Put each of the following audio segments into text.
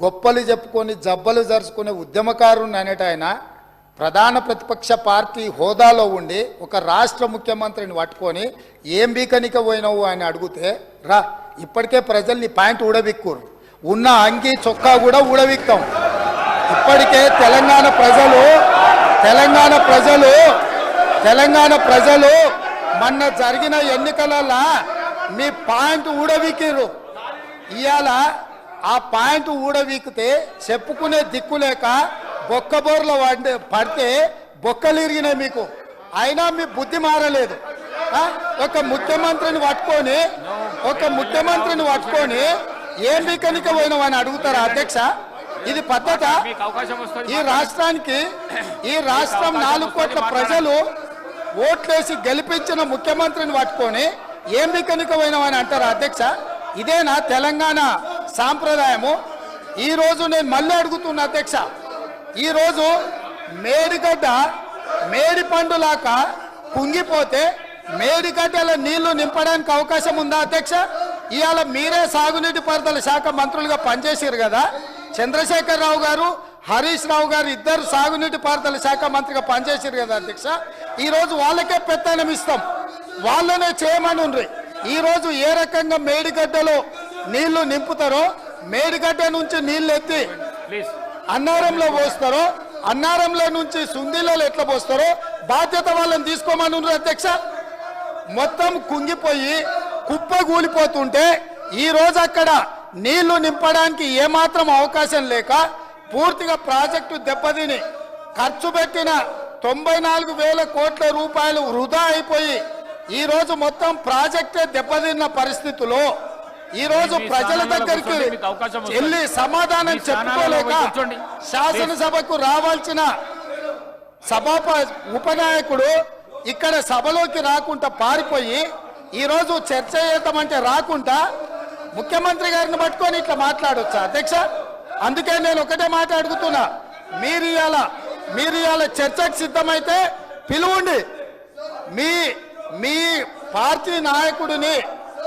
గొప్పలు చెప్పుకొని జబ్బలు జరుచుకునే ఉద్యమకారుని అనేట ఆయన. ప్రధాన ప్రతిపక్ష పార్టీ హోదాలో ఉండి ఒక రాష్ట్ర ముఖ్యమంత్రిని పట్టుకొని ఏం బీకనిక పోయినావు? అని అడిగితే రా ఇప్పటికే ప్రజల్ని పాయింట్ ఊడబిక్కురు ఉన్న అంగి చొక్కా కూడా ఊడబిక్తాం ఇప్పటికే తెలంగాణ ప్రజలు తెలంగాణ ప్రజలు తెలంగాణ ప్రజలు మొన్న జరిగిన ఎన్నికలలో మీ పాయింట్ ఊడవికిరు ఇవాళ ఆ పాయింట్ ఊడవీకితే చెప్పుకునే దిక్కు లేక బొక్కబోర్ల పడి పడితే బొక్కలు ఇరిగినాయి మీకు. అయినా మీ బుద్ధి మారలేదు? ఒక ముఖ్యమంత్రిని పట్టుకొని ఒక ముఖ్యమంత్రిని పట్టుకొని ఏం పోయినావు అని అడుగుతారా అధ్యక్ష? ఇది పద్ధత? ఈ రాష్ట్రానికి ఈ రాష్ట్రం నాలుగు కోట్ల ప్రజలు ఓట్లేసి గెలిపించిన ముఖ్యమంత్రిని పట్టుకొని ఏం బిక్కనికమైనవని అంటారు అధ్యక్ష? ఇదేనా తెలంగాణ సాంప్రదాయము. ఈరోజు నేను మళ్ళీ అడుగుతున్నా అధ్యక్ష. ఈరోజు మేడిగడ్డ మేడి పండులాక కుంగిపోతే మేడిగడ్డల నీళ్ళు నింపడానికి అవకాశం ఉందా అధ్యక్ష? ఇవాళ మీరే సాగునీటి పారుదల శాఖ మంత్రులుగా పనిచేశారు కదా. చంద్రశేఖర్ రావు గారు హరీష్ రావు గారు ఇద్దరు సాగునీటి పారుదల శాఖ మంత్రిగా పనిచేశారు కదా అధ్యక్ష. ఈరోజు వాళ్ళకే పెత్తనం ఇస్తాం. వాళ్ళనే చేయమని ఉండ్రి ఈ ఏ రకంగా మేడిగడ్డలో నీళ్ళు నింపుతారో మేడిగడ్డ నుంచి నీళ్ళు ఎత్తి అన్నారంలో పోస్తారో అన్నారంలో నుంచి సుందీలలో ఎట్లా పోస్తారో బాధ్యత వాళ్ళని తీసుకోమని అధ్యక్ష. మొత్తం కుంగిపోయి కుప్ప కూలిపోతుంటే ఈ రోజు అక్కడ నీళ్ళు నింపడానికి ఏమాత్రం అవకాశం లేక పూర్తిగా ప్రాజెక్టు దెబ్బతిని ఖర్చు పెట్టిన తొంభై నాలుగు వేల కోట్ల రూపాయలు వృధా అయిపోయి ఈ రోజు మొత్తం ప్రాజెక్టే దెబ్బతిన్న పరిస్థితిలో ఈ రోజు ప్రజల దగ్గరికి. వెళ్ళి సమాధానం చెప్పుకోలేక. శాసనసభకు రావాల్సిన సభాప ఉపనాయకుడు ఇక్కడ సభలోకి రాకుండా పారిపోయి ఈరోజు చర్చ చేద్దామంటే రాకుండా ముఖ్యమంత్రి గారిని పట్టుకొని ఇట్లా మాట్లాడొచ్చా అధ్యక్ష అందుకే నేను ఒకటే మాట అడుగుతున్నా మీరు ఇవాళ మీరు ఇవాళ చర్చకు సిద్ధమైతే పిలువండి మీ మీ పార్టీ నాయకుడిని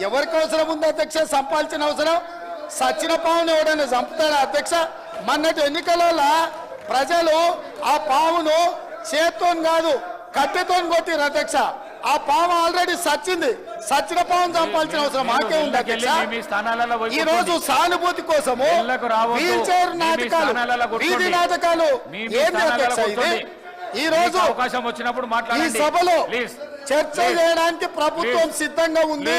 ఎవరికి అవసరం ఉంది అధ్యక్ష చంపాల్సిన అవసరం సచిన పావును ఎవడైనా చంపుతాడా అధ్యక్ష మొన్నటి ఎన్నికలలో ప్రజలు ఆ పావును చేత్తో కాదు కట్టెతో కొట్టిరు అధ్యక్ష ఆ పాము ఆల్రెడీ సచ్చింది సచ్చిన పావును చంపాల్సిన అవసరం మాకే ఉంది అధ్యక్ష ఈ రోజు. సానుభూతి కోసము. వీల్ చైర్ నాటకాలు. వీధి నాటకాలు ఏంటి అధ్యక్ష ఇది. ఈ రోజు అవకాశం వచ్చినప్పుడు ఈ సభలో చర్చ. చేయడానికి ప్రభుత్వం. సిద్ధంగా ఉంది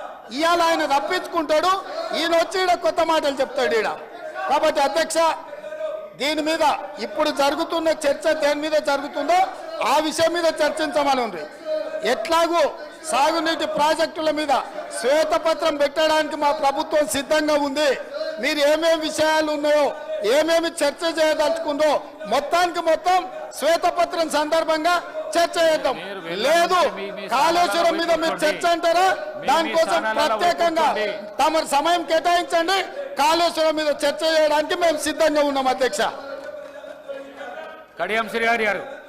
ఇవాళ ఆయన తప్పించుకుంటాడు ఈయన వచ్చి ఈడ కొత్త మాటలు చెప్తాడు ఈడ. కాబట్టి అధ్యక్ష దీని మీద ఇప్పుడు జరుగుతున్న చర్చ దేని మీద జరుగుతుందో ఆ విషయం మీద చర్చించమని ఉంది. ఎట్లాగూ సాగునీటి ప్రాజెక్టుల మీద శ్వేతపత్రం పెట్టడానికి మా ప్రభుత్వం సిద్ధంగా ఉంది. మీరు ఏమేమి విషయాలు ఉన్నాయో ఏమేమి చర్చ చేయదలుచుకుందో మొత్తానికి మొత్తం శ్వేతపత్రం సందర్భంగా చర్చ చేద్దాం. లేదు కాళేశ్వరం మీద మీరు చర్చ అంటారా? దానికోసం ప్రత్యేకంగా. తమరు సమయం కేటాయించండి. కాళేశ్వరం మీద చర్చ చేయడానికి మేము సిద్ధంగా ఉన్నాం అధ్యక్ష. కడియం శ్రీ గారు.